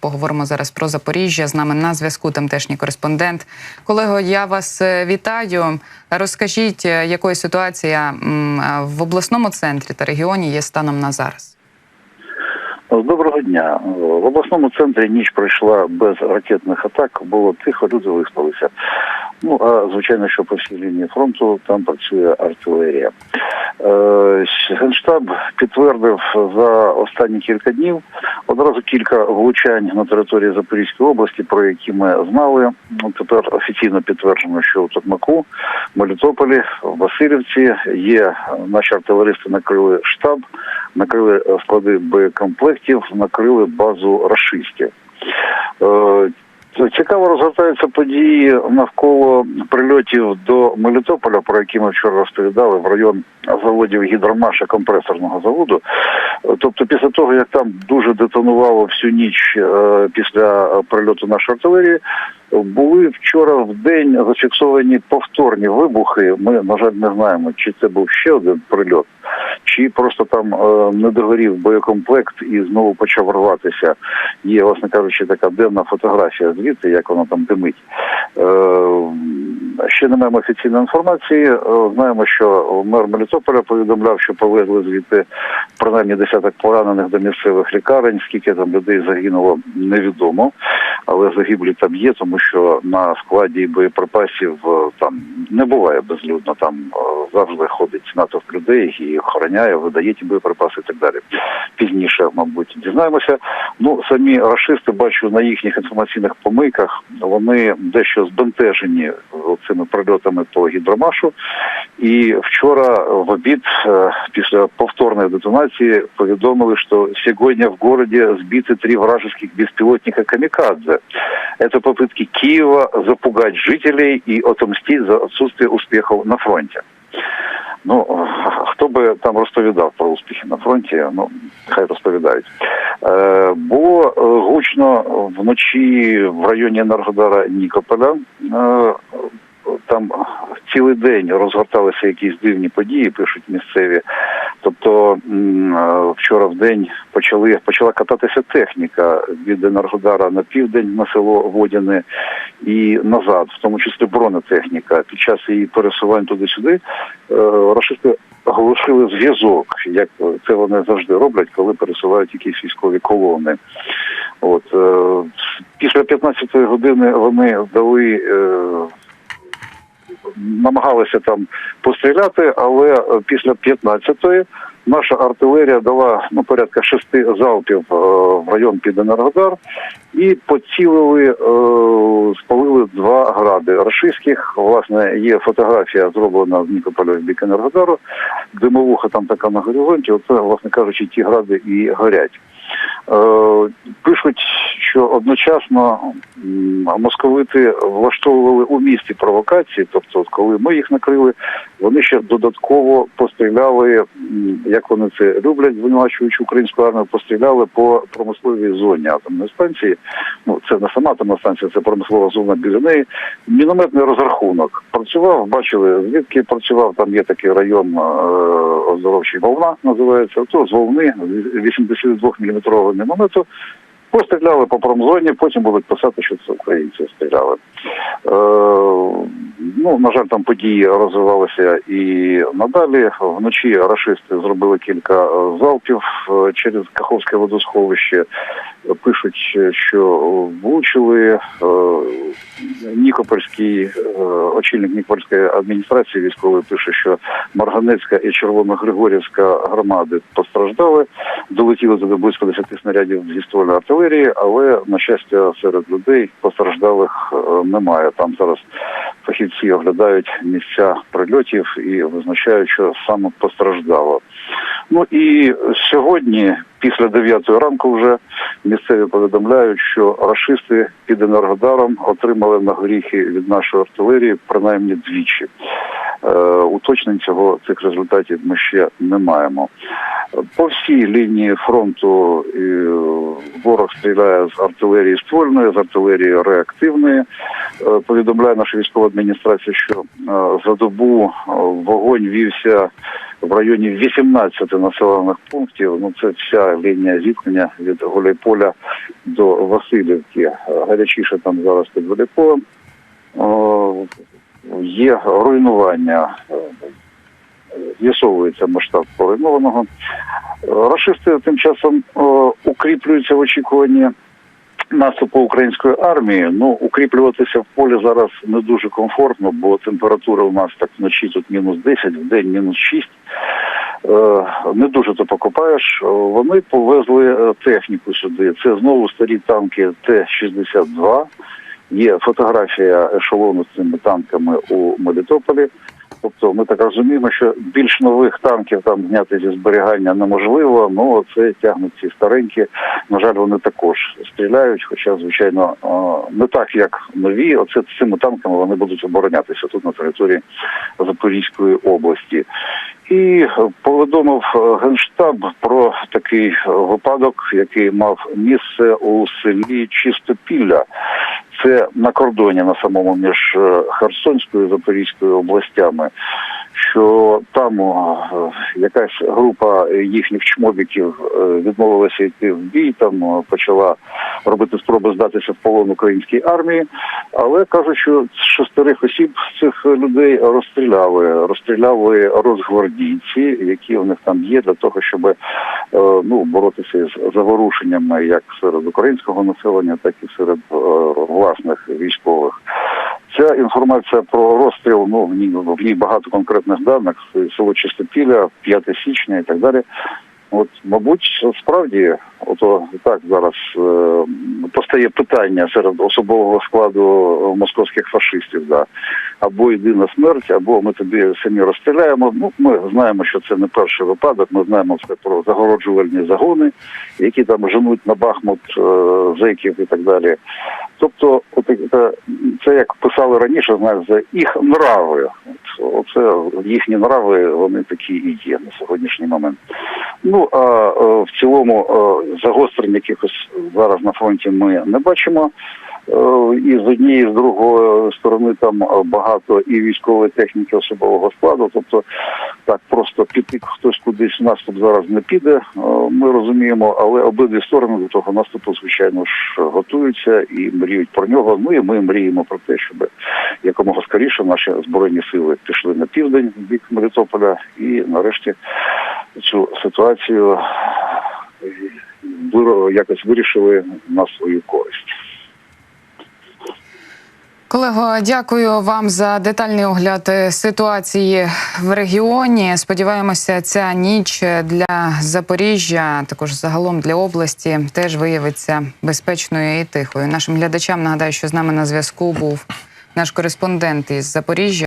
Поговоримо зараз про Запоріжжя. З нами на зв'язку тамтешній кореспондент. Колего, я вас е, вітаю. Розкажіть, е, якою ситуація е, в обласному центрі та регіоні є станом на зараз? Доброго дня. В обласному центрі ніч пройшла без ракетних атак, було тихо, люди виспалися. Ну а звичайно, що по всій лінії фронту там працює артилерія. Е, Генштаб підтвердив за останні кілька днів одразу кілька влучань на території Запорізької області, про які ми знали. Тепер офіційно підтверджено, що у Токмаку, Мелітополі, в Васильівці є наші артилеристи накрили штаб, накрили е, склади боєкомплектів, накрили базу рашистів. Е, Цікаво розгортаються події навколо прильотів до Мелітополя, про які ми вчора розповідали в район заводів гідромаша компресорного заводу. Тобто, після того як там дуже детонувало всю ніч е, після прильоту нашої артилерії, були вчора в день зафіксовані повторні вибухи. Ми на жаль не знаємо, чи це був ще один прильот, чи просто там е, не догорів боєкомплект і знову почав рватися. Є, власне кажучи, така денна фотографія звідти, як воно там димить. Е, ще не маємо офіційної інформації. Е, Знаємо, що мер Мелітополя повідомляв, що повезли звідти принаймні десяток поранених до місцевих лікарень. Скільки там людей загинуло, невідомо, але загиблі там є, тому що на складі боєприпасів е, там не буває безлюдно. Там е, завжди ходить натовп людей і охороняє, видає ті боєприпаси і так далі. Пізніше, мабуть, дізнаємося. Ну самі рашисти бачу на їхніх інформаційних помийках. Вони дещо збентежені цими прильотами по гідромашу. І вчора в обід е, після повторної детонації повідомили, що сьогодні в городі збиті три вражеских безпілотника камікадзе. Это попытки Киева запугать жителей и отомстить за отсутствие успехов на фронте. Ну, хто би там розповідав про успіхи на фронті, ну хай розповідають. Е, було е, гучно вночі в районі Енергодара Нікополя. Е, там цілий день розгорталися якісь дивні події, пишуть місцеві. Тобто е, вчора в день почали почала кататися техніка від Енергодара на південь на село Водяне і назад, в тому числі бронетехніка. Під час її пересувань туди-сюди е, рашисти оголошили зв'язок, як це вони завжди роблять, коли пересувають якісь військові колони. От е, після 15-ї години вони дали. Намагалися там постріляти, але е, після 15-ї наша артилерія дала ну, порядка шести залпів е, в район під Енергодар і поцілили, е, спалили два гради рашистських. Власне, є фотографія зроблена з Нікополя в бік Енергодару. Димовуха там така на горизонті. Оце, власне кажучи, ті гради і горять. Е, Пишуть, що одночасно московити влаштовували у місті провокації, тобто, коли ми їх накрили, вони ще додатково постріляли, як вони це люблять, звинувачуючи українську армію, постріляли по промисловій зоні атомної станції. Ну це не сама атомна станція, це промислова зона біля неї. Мінометний розрахунок працював, бачили звідки працював. Там є такий район е, оздоровчий волна, називається. То з волни 82 мм міномету. Постріляли по промзоні, потім будуть писати, що це українці стріляли. Е, ну, на жаль, там події розвивалися і надалі. Вночі рашисти зробили кілька е, залпів е, через Каховське водосховище. Пишуть, що влучили е, Нікопольський е, очільник Нікопольської адміністрації військової пише, що Марганецька і Червоногригорівська громади постраждали. Долетіли туди близько 10 снарядів зі ствольної артилерії, але на щастя серед людей постраждалих е, немає. Там зараз фахівці оглядають місця прильотів і визначають, що саме постраждало. Ну і сьогодні, після 9 ранку, вже місцеві повідомляють, що рашисти під енергодаром отримали на горіхи від нашої артилерії принаймні двічі. Е, Уточнень цього цих результатів ми ще не маємо. По всій лінії фронту е, ворог стріляє з артилерії ствольної, з артилерії реактивної. Е, Повідомляє наша військова адміністрація, що за добу вогонь вівся в районі 18 населених пунктів. Ну це вся лінія зіткнення від Гуляйполя до Васильівки. Е, Гарячіше там зараз під Гуляйполем. Є руйнування. е, З'ясовується масштаб поруйнованого. Е, Рашисти тим часом е, укріплюються в очікуванні наступу української армії. Ну, укріплюватися в полі зараз не дуже комфортно, бо температура у нас так вночі тут мінус 10, в день мінус 6. Е, Не дуже то покопаєш. Е, Вони повезли е, техніку сюди. Це знову старі танки Т-62. Є фотографія ешелону з цими танками у Мелітополі. Тобто ми так розуміємо, що більш нових танків там зняти зі зберігання неможливо. Ну це тягнуть ці старенькі. На жаль, вони також стріляють. Хоча, звичайно, не так як нові. Оце цими танками вони будуть оборонятися тут на території Запорізької області. І повідомив е, генштаб про такий е, випадок, який мав місце у селі Чистопілля. Це на кордоні на самому між е, Херсонською і Запорізькою областями. Що там е, якась група їхніх чмобіків е, відмовилася йти в бій, там почала робити спроби здатися в полон українській армії, але кажуть, що шестерих осіб цих людей розстріляли, розстріляли розгвардійці, які у них там є для того, щоб е, ну боротися з заворушеннями як серед українського населення, так і серед е, власних військових. Ця інформація про розстріл, ну в ній в ній багато конкретних даних. Село Чистопіля, 5 січня і так далі. От, мабуть, справді, ото так зараз е, постає питання серед особового складу московських фашистів. Да. Або йди на смерть, або ми тобі самі розстріляємо. Ну, ми знаємо, що це не перший випадок. Ми знаємо все про загороджувальні загони, які там женуть на Бахмут е, зеків і так далі. Тобто, от, це, це як писали раніше, знаєш, за їх нрави. Оце їхні нрави, вони такі і є на сьогоднішній момент. Ну а е, в цілому е, загострень якихось зараз на фронті ми не бачимо. Е, І з однієї, з другої сторони там е, багато і військової техніки особового складу. Тобто так просто піти хтось кудись наступ зараз не піде. е, Ми розуміємо, але обидві сторони до того наступу, звичайно ж, готуються і мріють про нього. Ну і ми мріємо про те, щоб якомога скоріше наші збройні сили пішли на південь бік Мелітополя і нарешті цю ситуацію якось вирішили на свою користь. Колего, дякую вам за детальний огляд е, ситуації в регіоні. Сподіваємося, ця ніч для Запоріжжя, також загалом для області, теж виявиться безпечною і тихою. Нашим глядачам нагадаю, що з нами на зв'язку був наш кореспондент із Запоріжжя.